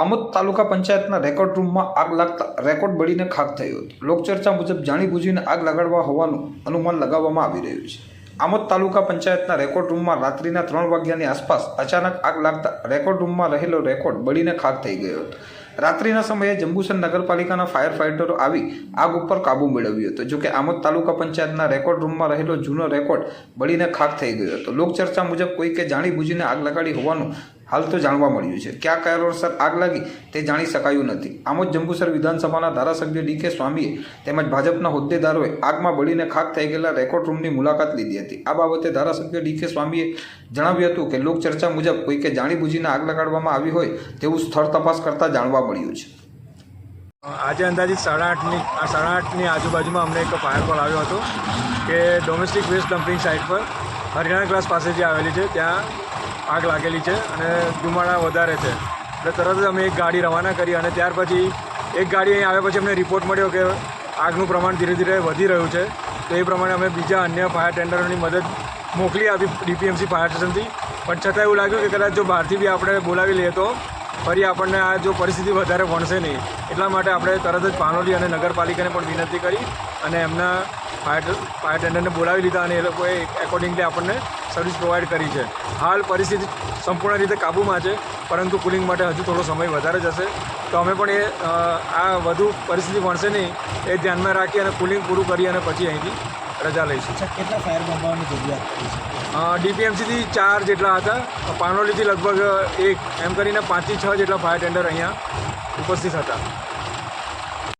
આમોદ તાલુકા પંચાયતના રેકોર્ડ રૂમમાં આગ લાગતા રેકોર્ડ બળીને ખાક થયો હતો. લોકચર્ચા મુજબ જાણી બૂજીને આગ લગાડવા હોવાનું અનુમાન લગાવવામાં આવી રહ્યું છે. આમોદ તાલુકા પંચાયતના રેકોર્ડ રૂમમાં રાત્રિના ત્રણ વાગ્યાની આસપાસ અચાનક આગ લાગતા રેકોર્ડ રૂમમાં રહેલો રેકોર્ડ બળીને ખાક થઈ ગયો હતો. રાત્રિના સમયે જંબુસર નગરપાલિકાના ફાયર ફાઇટરો આવી આગ ઉપર કાબુ મેળવ્યો હતો. જોકે આમોદ તાલુકા પંચાયતના રેકોર્ડ રૂમમાં રહેલો જૂનો રેકોર્ડ બળીને ખાક થઈ ગયો હતો. લોકચર્ચા મુજબ કોઈકે જાણી બૂજીને આગ લગાડી હોવાનું હાલ તો જાણવા મળ્યું છે. ક્યાં કારણોસર આગ લાગી તે જાણી શકાયું નથી. આમોદ જંબુસર વિધાનસભાના ધારાસભ્ય ડી કે સ્વામીએ તેમજ ભાજપના હોદ્દેદારોએ આગમાં બળીને ખાક થઈ ગયેલા રેકોર્ડ રૂમની મુલાકાત લીધી હતી. આ બાબતે ધારાસભ્ય ડી કે સ્વામીએ જણાવ્યું હતું કે લોકચર્ચા મુજબ કોઈકે જાણી બૂજીને આગ લગાડવામાં આવી હોય તેવું સ્થળ તપાસ કરતાં જાણવા મળ્યું છે. આજે અંદાજિત સાડા આઠની સાડા આઠની આજુબાજુમાં અમને એક ફાયર કોલ આવ્યો હતો કે ડોમેસ્ટિક વેસ્ટ ડમ્પિંગ સાઇટ પર હરિયાણા ક્લાસ પાસે જે આવેલી છે, ત્યાં આગ લાગેલી છે અને ધુમાડા વધારે છે. એટલે તરત જ અમે એક ગાડી રવાના કરી અને ત્યાર પછી એક ગાડી અહીં આવ્યા પછી અમને રિપોર્ટ મળ્યો કે આગનું પ્રમાણ ધીરે ધીરે વધી રહ્યું છે. તો એ પ્રમાણે અમે બીજા અન્ય ફાયર ટેન્ડરોની મદદ મોકલી આપી ડીપીએમસી ફાયર સ્ટેશનથી પણ છતાં એવું લાગ્યું કે કદાચ જો બહારથી બી આપણે બોલાવી લઈએ તો ફરી આપણને આ જો પરિસ્થિતિ વધારે વણશે નહીં. એટલા માટે આપણે તરત જ પાનોલી અને નગરપાલિકાને પણ વિનંતી કરી અને એમના ફાયર ફાયર ટેન્ડરને બોલાવી લીધા અને એ લોકોએ એકોર્ડિંગલી આપણને સર્વિસ પ્રોવાઈડ કરી છે. હાલ પરિસ્થિતિ સંપૂર્ણ રીતે કાબૂમાં છે પરંતુ કુલિંગ માટે હજુ થોડો સમય વધારે જશે. તો અમે પણ એ આ વધુ પરિસ્થિતિ વણશે નહીં એ ધ્યાનમાં રાખી અને કુલિંગ પૂરું કરી અને પછી અહીંથી રજા લઈશું. કેટલા ફાયર બંબાઓની જરૂરિયાત ડીપીએમસીથી ચાર જેટલા હતા પાનોલીથી લગભગ એક એમ કરીને પાંચથી છ જેટલા ફાયર ટેન્ડર અહીંયા ઉપસ્થિત હતા.